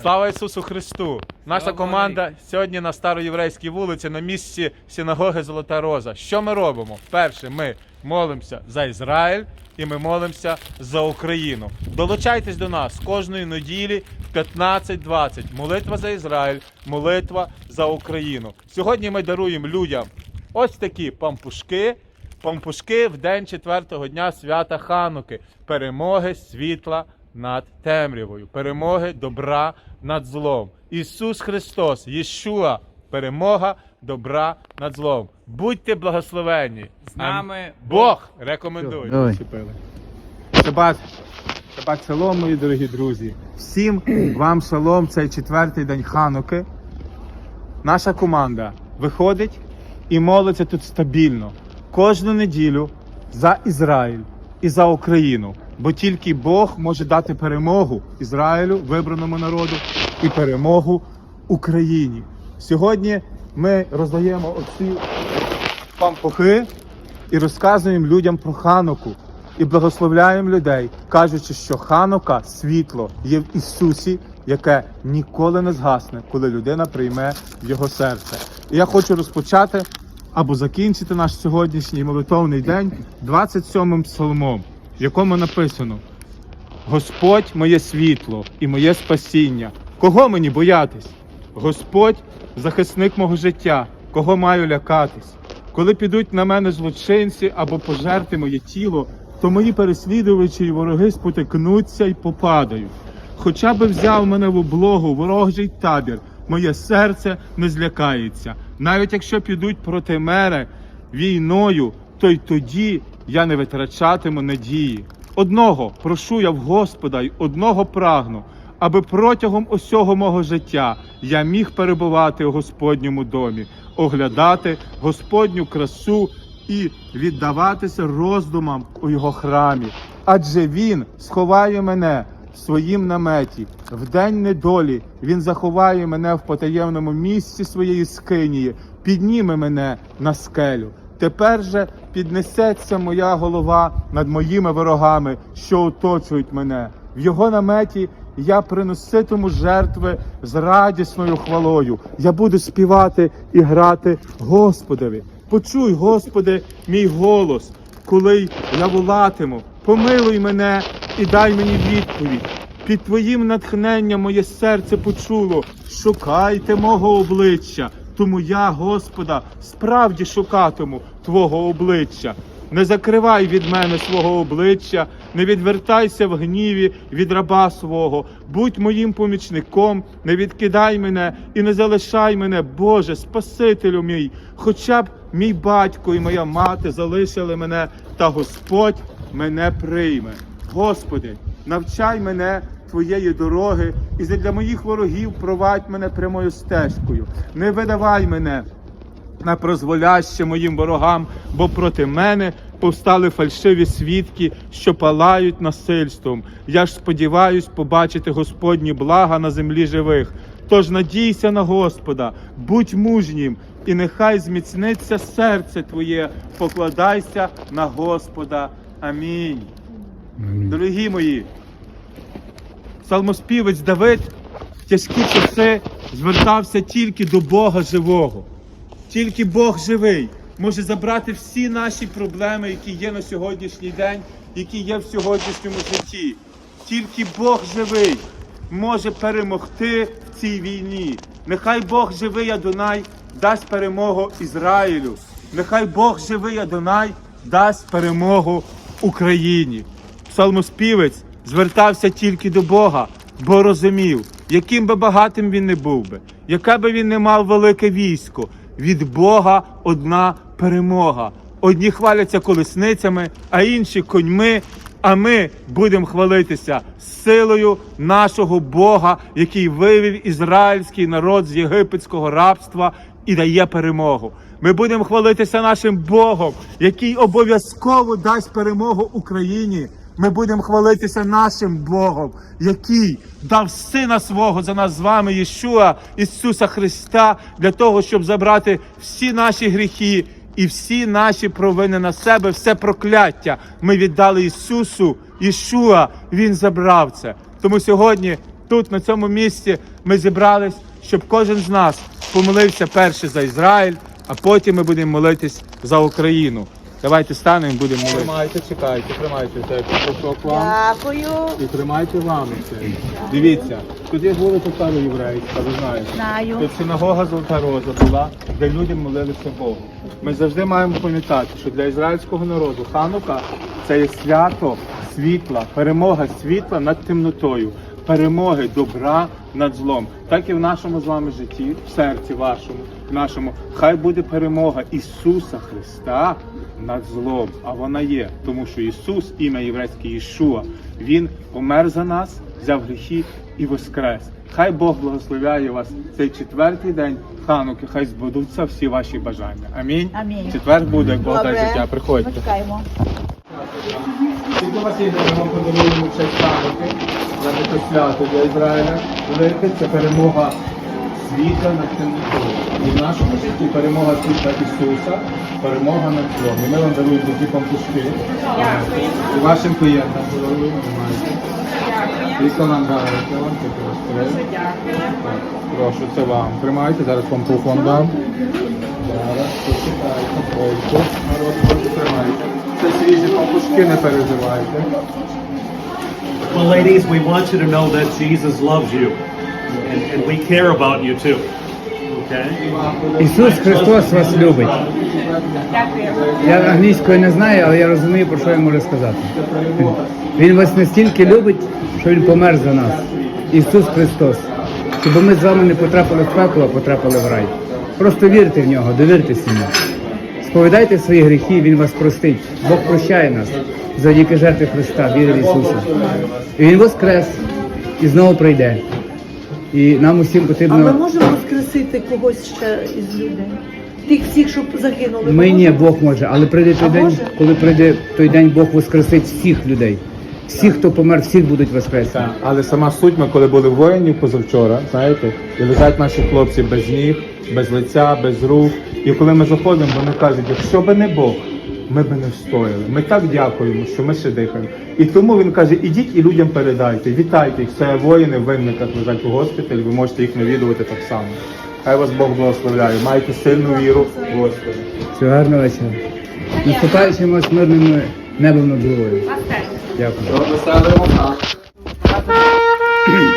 Слава Ісусу Христу! Наша команда сьогодні на староєврейській вулиці на місці синагоги Золота Роза. Що ми робимо? Перше, ми молимося за Ізраїль і ми молимося за Україну. Долучайтесь до нас кожної неділі в 15-20. Молитва за Ізраїль, молитва за Україну. Сьогодні ми даруємо людям ось такі пампушки. Пампушки в день четвертого дня свята Хануки, перемоги світла над темрявою, перемоги добра над злом. Ісус Христос, Єшуа, перемога добра над злом. Будьте благословенні. З нами Бог рекомендує. Шабат, шабат шалом, мої дорогі друзі. Всім вам шалом, цей четвертий день Хануки. Наша команда виходить і молиться тут стабільно кожну неділю за Ізраїль і за Україну. Бо тільки Бог може дати перемогу Ізраїлю, вибраному народу, і перемогу Україні. Сьогодні ми роздаємо оці пампухи і розказуємо людям про Хануку. І благословляємо людей, кажучи, що Ханука світло є в Ісусі, яке ніколи не згасне, коли людина прийме його серце. І я хочу розпочати або закінчити наш сьогоднішній молитовний день 27-м псалмом, в якому написано: Господь моє світло і моє спасіння. Кого мені боятись? Господь захисник мого життя, кого маю лякатись? Коли підуть на мене злочинці або пожерти моє тіло, то мої переслідувачі і вороги спотикнуться і попадають. Хоча би взяв мене в облогу ворожий табір, моє серце не злякається. Навіть якщо підуть проти мене війною, то й тоді я не витрачатиму надії. Одного прошу я в Господа й одного прагну, аби протягом усього мого життя я міг перебувати у Господньому домі, оглядати Господню красу і віддаватися роздумам у його храмі. Адже він сховає мене в своїм наметі. В день недолі він заховає мене в потаємному місці своєї скинії, підніме мене на скелю. Тепер же піднесеться моя голова над моїми ворогами, що оточують мене. В його наметі я приноситиму жертви з радісною хвалою. Я буду співати і грати Господові. Почуй, Господи, мій голос, коли я волатиму. Помилуй мене і дай мені відповідь. Під твоїм натхненням моє серце почуло. Шукайте мого обличчя. Тому я, Господа, справді шукатиму Твого обличчя. Не закривай від мене свого обличчя, не відвертайся в гніві від раба свого. Будь моїм помічником, не відкидай мене і не залишай мене, Боже, Спасителю мій. Хоча б мій батько і моя мати залишили мене, та Господь мене прийме. Господи, навчай мене Твоєї дороги, і для моїх ворогів провадь мене прямою стежкою. Не видавай мене на прозволяще моїм ворогам, бо проти мене повстали фальшиві свідки, що палають насильством. Я ж сподіваюсь побачити Господні блага на землі живих. Тож надійся на Господа, будь мужнім, і нехай зміцниться серце твоє, покладайся на Господа. Амінь. Дорогі мої, псалмоспівець Давид в тяжкі часи звертався тільки до Бога живого. Тільки Бог живий може забрати всі наші проблеми, які є на сьогоднішній день, які є в сьогоднішньому житті. Тільки Бог живий може перемогти в цій війні. Нехай Бог живий Адонай дасть перемогу Ізраїлю. Нехай Бог живий Адонай дасть перемогу Україні. Псалмоспівець звертався тільки до Бога, бо розумів, яким би багатим він не був би, яке би він не мав велике військо, від Бога одна перемога. Одні хваляться колесницями, а інші коньми. А ми будемо хвалитися силою нашого Бога, який вивів ізраїльський народ з єгипетського рабства і дає перемогу. Ми будемо хвалитися нашим Богом, який обов'язково дасть перемогу Україні. Ми будемо хвалитися нашим Богом, який дав сина свого за нас з вами, Єшуа, Ісуса Христа, для того, щоб забрати всі наші гріхи і всі наші провини на себе, все прокляття. Ми віддали Ісусу, Ішуа, Він забрав це. Тому сьогодні тут, на цьому місці, ми зібрались, щоб кожен з нас помолився перше за Ізраїль, а потім ми будемо молитись за Україну. Давайте станемо і будемо молитися. Тримайте, чекайте, тримайте цей кусок вам. Дякую. І тримайте вам це. Дивіться, тут є вулиця Староєврейська, ви знаєте. Знаю. Тут синагога Золота Роза була, де люди молилися Богу. Ми завжди маємо пам'ятати, що для ізраїльського народу Ханука це є свято світла, перемога світла над темнотою, перемоги добра над злом. Так і в нашому з вами житті, в серці вашому, в нашому, хай буде перемога Ісуса Христа над злом. А вона є, тому що Ісус, ім'я єврейське Ішуа, Він помер за нас, взяв гріхи і воскрес. Хай Бог благословляє вас цей четвертий день Хануки, хай збудуться всі ваші бажання. Амінь. Амінь. Четвер буде, як Бог Добре. життя. Приходьте. Почекаємо. Скільки у вас є, ми вам подаруємо Хануки, за таке свято для Ізраїля. Велике це перемога світла над темнотою. І в нашому житті перемога світла Ісуса, перемога над злом. І ми вам даруємо такі пампушки. І вашим клієнтам подаруємо. Нам даруєте вам? Це просто. Так, Прошу, це вам. Тримайте, зараз пампух вам дам. Зараз, почекайте, пойку. Народ, тримайте. Це свіжі пампушки, не переживайте. Well, ladies, we want you to know that Jesus loves you, and, and we care about you too. Okay? Ісус Христос вас любить. Я англійської не знаю, але я розумію, про що я можу сказати. Він вас настільки любить, що Він помер за нас. Ісус Христос. Щоб ми з вами не потрапили в пекло, а потрапили в рай. Просто вірте в нього, довіртеся йому. Сповідайте свої гріхи, Він вас простить. Бог прощає нас завдяки жертві Христа, віри в Ісуса. І Він воскрес і знову прийде. І нам усім А ми потрібно. можемо воскресити когось ще із людей? Тих всіх, що загинули. Ми ні. Бог може, але прийде той А день, може? коли прийде той день, Бог воскресить всіх людей. Всіх, хто помер, всіх будуть воскресені. Так, але сама суть, ми коли були воїнів позавчора, знаєте, і лежать наші хлопці без ніг, без лиця, без рук. І коли ми заходимо, вони кажуть, якщо би не Бог, ми би не встояли. Ми так дякуємо, що ми ще дихаємо. І тому він каже, ідіть і людям передайте, вітайте їх. Це воїни в винниках лежать у госпіталі, ви можете їх навідувати так само. Хай вас Бог благословляє. Майте сильну віру в Господа. Всього гарного вечора. Наступаючим вас небом над головою. Дякую. Веселимо так. Анука!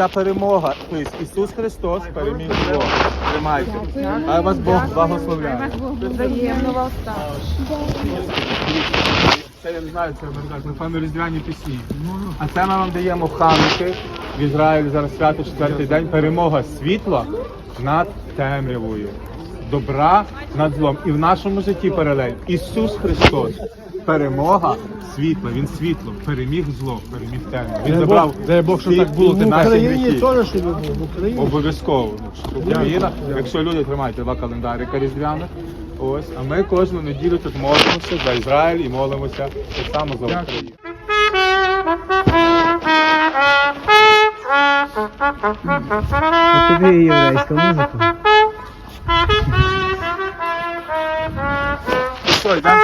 Ця перемога. Тобто Ісус Христос переміг зло. Тримайте. Хай вас Бог благословляє. Це я не знаю, це напевно, різдвяні пісні. А це ми вам даємо Хануки. В Ізраїлі зараз свято четвертий день. Перемога світла над темрявою. Добра над злом. І в нашому житті паралель. Ісус Христос. Перемога світла. Він світло. Переміг зло, переміг темряву. Він забрав. Дай Бог, що так було. В Україні теж, щоб в Україні. Обов'язково. Щоб Україна, якщо люди тримають два календарика різдвяних. Ось, а ми кожну неділю тут молимося за Ізраїль і молимося так само за Україну. Тобі єврейська музика. Що, йдемо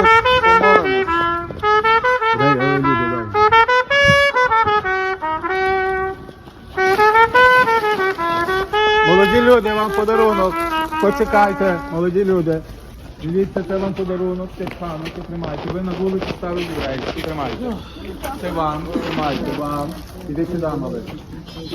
вам подарунок. Почекайте, молоді люди. Дивіться, це вам подарунок, це хануки, тримайте. Ви на вулиці ставили єврейські, тримайте. Це вам, тримайте, вам. Іди сюди, малий.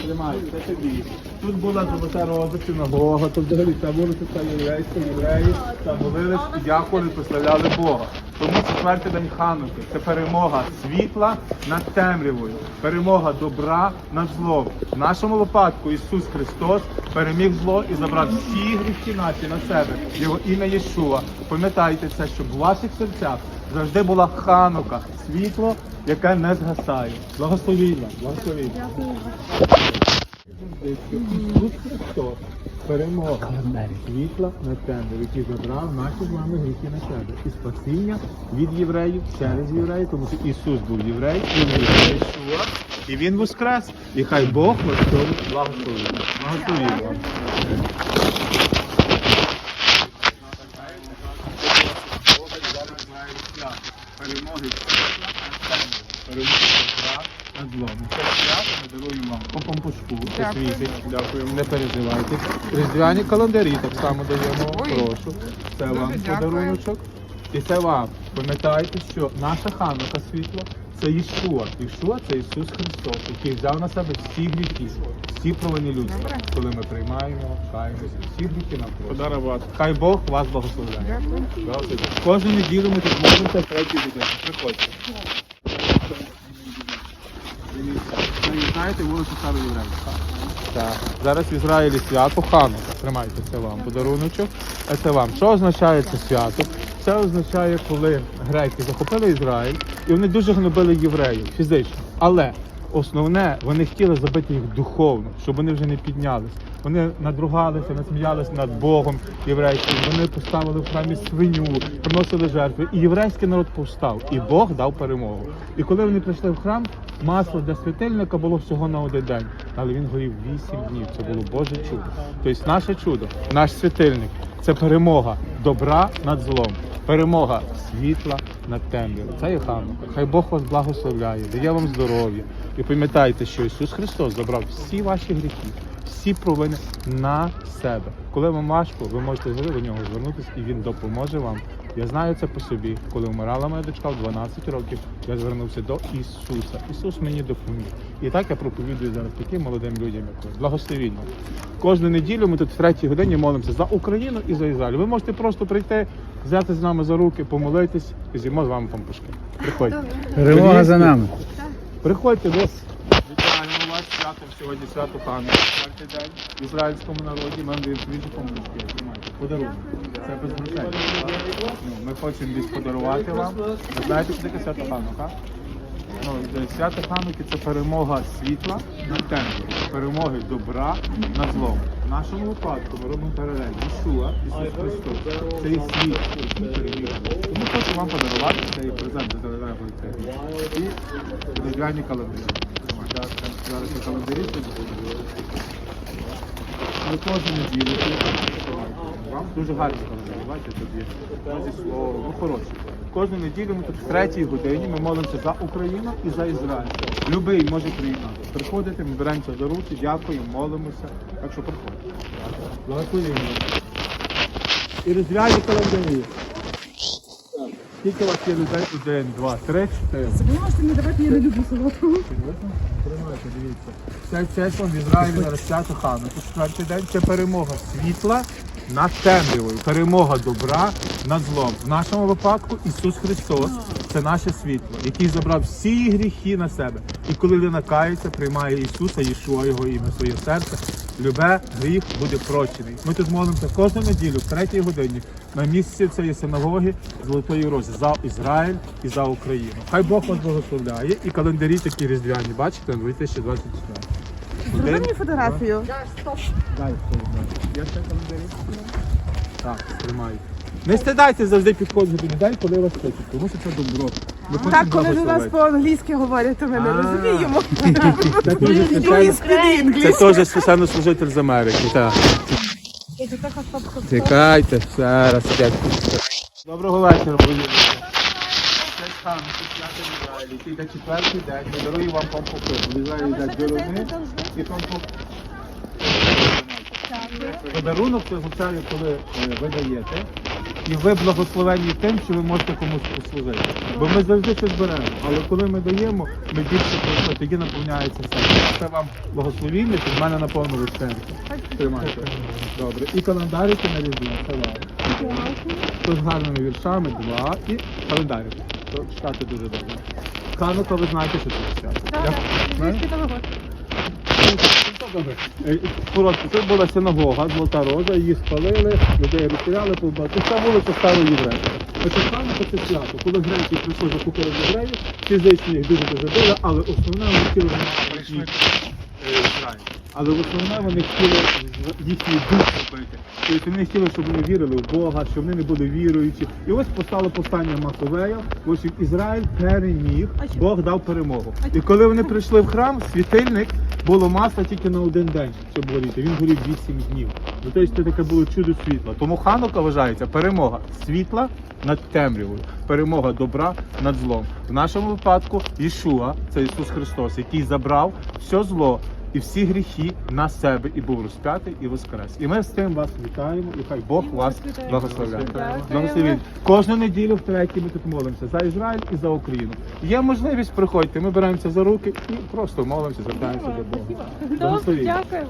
Тримайте, це тобі. Тут була золота роза, синагога, тут взагалі ця вулиця це єврейська, євреї, там молились дякували, прославляли Бога. Тому четвертий день Хануки це перемога світла над темрявою, перемога добра над злом. В нашому випадку Ісус Христос переміг зло і забрав всі гріхи наші на себе. Його ім'я Єшуа. Пам'ятайте це, щоб в ваших серцях завжди була ханука, світло, яке не згасає. Благословіння, благословіння. Ісус Христос, перемога світла на темряву, який забрав наші з вами гріхи на себе. І спасіння від євреїв через євреїв, тому що Ісус був єврей, він був і він воскрес. І хай Бог вас благословить. Благословить вам. Перемоги перемоги добра над злом. Це свято ми даруємо вам по помпушку, світить. Дякуємо, не переживайте. Різдвяні календарі так само даємо. Прошу. Це вам подаруночок. І це вам. Пам'ятайте, що наша ханука світло це Ішуа. Ішуа це Ісус Христос, який взяв на себе всі гріхи, всі провини людства. Коли ми приймаємо, каємося, всі гріхи нам прощені. Хай Бог вас благословляє. Кожну неділю ми тут молимося третій годині. Приходьте. Ви знаєте вулицю Старої Єврейська? Так. Зараз в Ізраїлі свято Ханука. Тримайте це вам подаруночок. А це вам. Що означає це свято? Це означає, коли греки захопили Ізраїль, і вони дуже гнобили євреїв фізично. Але основне, вони хотіли забити їх духовно, щоб вони вже не піднялись. Вони надругалися, насміялися над Богом єврейським. Вони поставили в храмі свиню, приносили жертви. І єврейський народ повстав, і Бог дав перемогу. І коли вони прийшли в храм, масло для світильника було всього на один день, але він горів вісім днів. Це було Боже чудо. Тобто наше чудо, наш світильник це перемога добра над злом, перемога світла над темрявою. Це є Ханука. Хай Бог вас благословляє, дає вам здоров'я. І пам'ятайте, що Ісус Христос забрав всі ваші гріхи, всі провини на себе. Коли вам важко, ви можете до нього звернутися, і він допоможе вам. Я знаю це по собі. Коли вмирала моя дочка в 12 років, я звернувся до Ісуса. Ісус мені допоміг. І так я проповідую зараз таким молодим людям, як ви. Благословіння. Кожну неділю ми тут в третій годині молимося за Україну і за Ізраїль. Ви можете просто прийти, взяти з нами за руки, помолитись і з'їмо з вами пампушки. Приходьте. Перемога за нами. Приходьте святом сьогодні свято Хана. Четвертий день в ізраїльському народі вам даємо свіжі помилки. Подарунок. Це без грошей. Ну, ми хочемо десь подарувати вам. Ви знаєте, що таке свято Ханука? Ну, е, свято Хануки це перемога світла над темрявою, перемоги добра над злом. В нашому випадку ми робимо паралель. Ішуа, Ісус Христос. Це світ, який переміг. Тому хочу вам подарувати цей презент за дорогою І різдвяні календарі. Зараз на календарі тут. Ми кожну неділю. Вам дуже гарні календарі, бачите, тут є ну хороші. Кожну неділю ми тут в третій годині ми молимося за Україну і за Ізраїль. Любий може приєднати. Приходите, ми беремося за руки, дякуємо, молимося. Так що приходьте. Благословимо. І різдвяні календарі. Скільки у вас є людей? Один, два, три, чотири. Можете не давати, я не люблю солодкого. Тримайте, дивіться. Це вам в Ізраїлі на розп'яту хану. Це четвертий день це перемога світла над темрявою, перемога добра над злом. В нашому випадку Ісус Христос це наше світло, який забрав всі гріхи на себе. І коли людина кається, приймає Ісуса, Єшуа, його ім'я, своє серце, любе гріх буде прощений. Ми тут молимося кожну неділю, в третій годині, на місці цієї синагоги Золотої Рози за Ізраїль і за Україну. Хай Бог вас благословляє і календарі такі різдвяні, бачите, 2024. Зроби мені фотографію. Дай знає. Ще календарі? Так, тримай. Не стидайте завжди підходити до людей, коли вас хочуть, тому що це добро. Хочемо Так, коли до нас по-англійськи говорять, то ми не розуміємо. Це теж священнослужитель з Америки. Так. Чекайте, ще раз. Доброго вечора, друзі. Це в Ізраїлі. Четвертий день. Дарую вам і пампухи. Подарунок це означає, коли е, ви даєте, і ви благословені тим, що ви можете комусь послужити. Бо ми завжди щось беремо, але коли ми даємо, ми більше просто тоді наповняється серце. Це вам благословіння, щоб в мене наповнили серце. Тримайте. Добре. І календарики на різдво, це вам. Тут з гарними віршами, два і календарик. Читати дуже добре. Ханука, ви знаєте, що це свято. Я- знаєте? Е, Коротко, це була синагога, Золота Роза, її спалили, людей розстріляли, побили. Це вся вулиця Старої єврейська. Оце Ханука це свято. Коли греки прийшли захопили євреїв, фізично їх дуже дуже били, але основне вони хотіли прийшли Ізраїль. але в основному вони хотіли їхній дух зробити. Тобто вони хотіли, щоб вони вірили в Бога, щоб вони не були віруючі. І ось постало повстання Маковея, ось Ізраїль переміг, Бог дав перемогу. І коли вони прийшли в храм, світильник було масло тільки на один день, щоб горіти. Він горів 8 днів. Ну, тобто це таке було чудо світла. Тому Ханука вважається перемога світла над темрявою, перемога добра над злом. В нашому випадку Ішуа, це Ісус Христос, який забрав все зло і всі гріхи на себе і був розп'ятий і воскрес. І ми з тим вас вітаємо, і хай Бог вас благословляє. Благословіть. Кожну неділю в третій ми тут молимося за Ізраїль і за Україну. Є можливість, приходьте, ми беремося за руки і просто молимося, звертаємося до Бога. Благословіть. Дякую.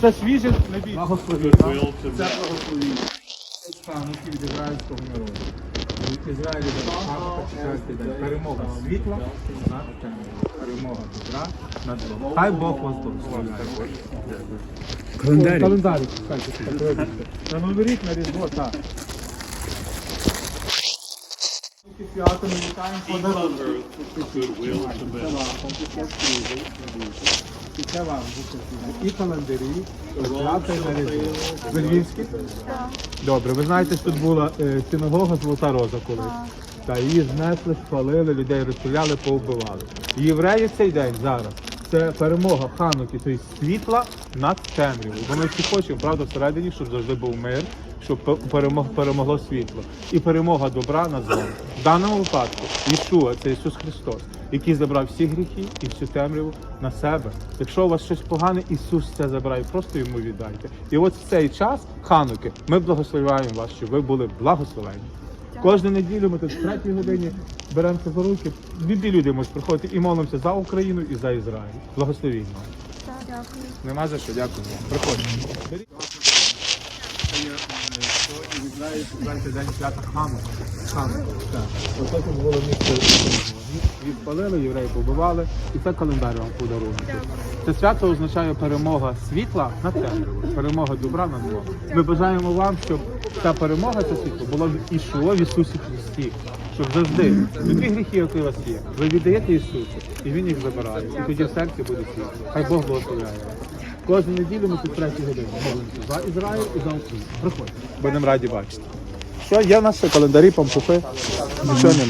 Це свіже небі. Благословіть. Це благословіть. Стануть від ізраїльського народу. День. Перемога світла над темрявою. Перемога добра над злом. Хай Бог вас благословляє. Календарі. Календарі, чекайте, На Новий на Різдво, так. Свято ми вітаємо. І це вам і календарі, і свято, і на Різдво. Ви львівські? Добре, ви знаєте, що тут була е, синагога Золота Роза колись. Та її знесли, спалили, людей розстріляли, повбивали. Євреї в цей день зараз. Це перемога Хануки, тобто світла над темрявою. Бо ми всі хочемо, правда, всередині, щоб завжди був мир, щоб перемог, перемогло світло. І перемога добра над злом. В даному випадку Ішуа, це Ісус Христос, який забрав всі гріхи і всю темряву на себе. Якщо у вас щось погане, Ісус це забирає, просто йому віддайте. І от в цей час Хануки ми благословляємо вас, щоб ви були благословені. Кожну неділю ми тут в третій годині беремося за руки. Любі люди можуть приходити і молимося за Україну і за Ізраїль. Благословіть нам. Дякую. Нема за що, дякую. Приходьте. Беріть. Це є, е, сьогодні в знаєте, день свята Ханука. Ханука. Ось тут було місце. Відпалили, євреї побивали, і це календар вам подарунок. Це свято означає перемога світла над темрявою, перемога добра над злом. Ми бажаємо вам, щоб ця перемога, це світло була в Ішуа в Ісусі Христі. Щоб завжди які гріхи, які у вас є, ви віддаєте Ісусу, і Він їх забирає. І тоді в серці буде світло. Хай Бог благословляє. Кожну неділю ми тут третій години молимося за Ізраїль і за Україну. Приходьте. Будемо раді бачити. Що є в нас календарі, пампухи? Нічого немає.